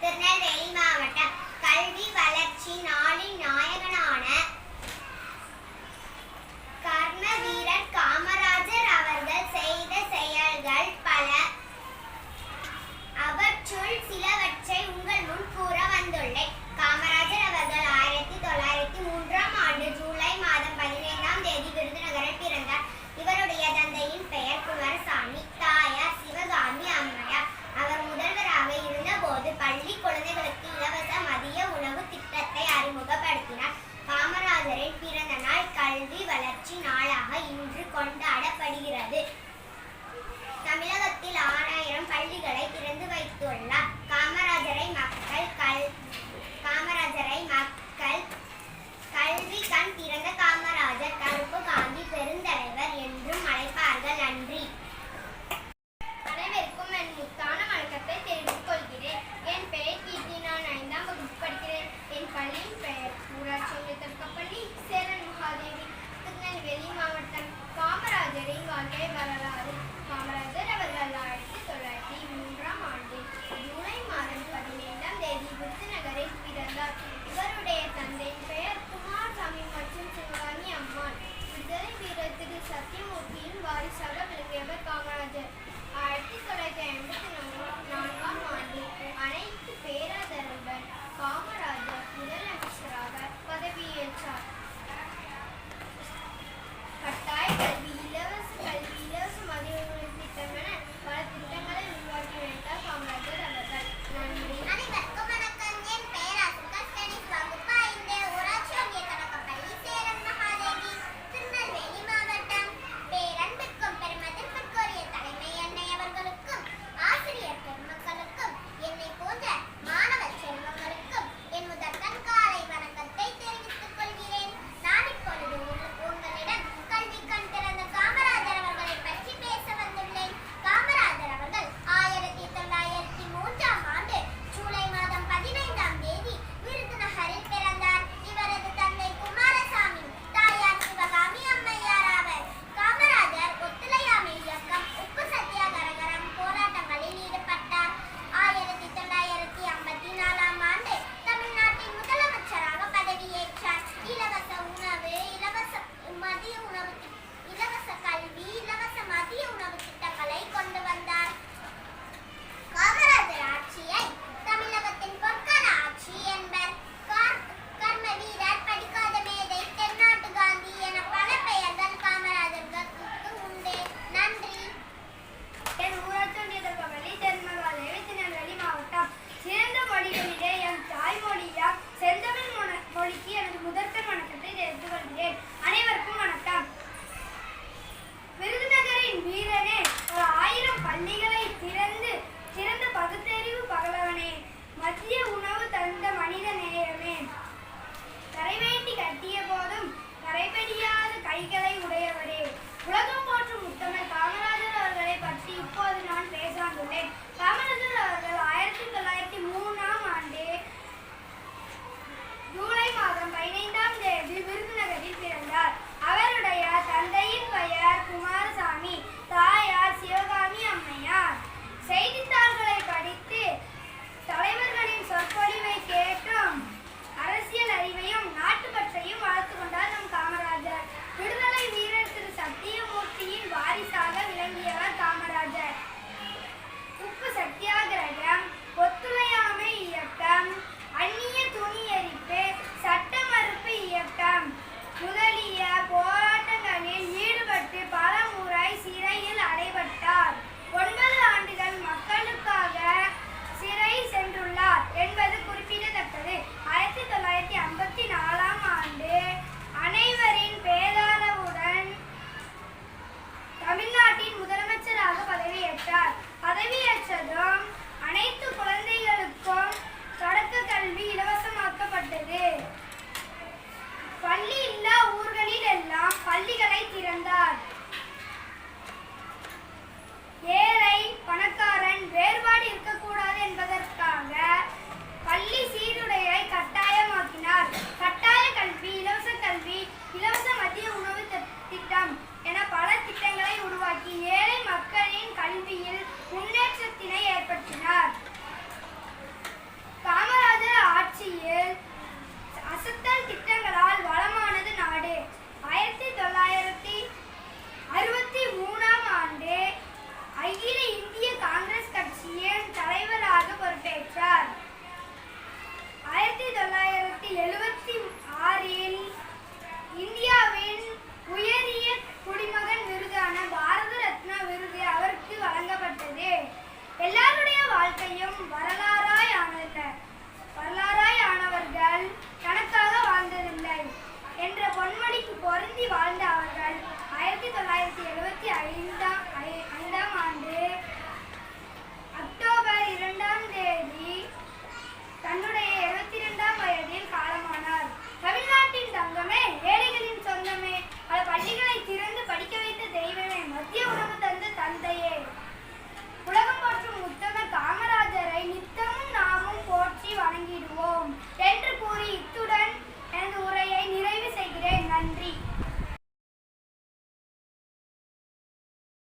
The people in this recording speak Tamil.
திருநெல்வேலி மாவட்டம் கல்வி வளர்ச்சி நாளின் நாள் அறிவித்தார் பதவியேற்றதும் அனைத்து குழந்தைகளுக்கும் தொடக்க கல்வி இலவசமாக்கப்பட்டது. பள்ளியில்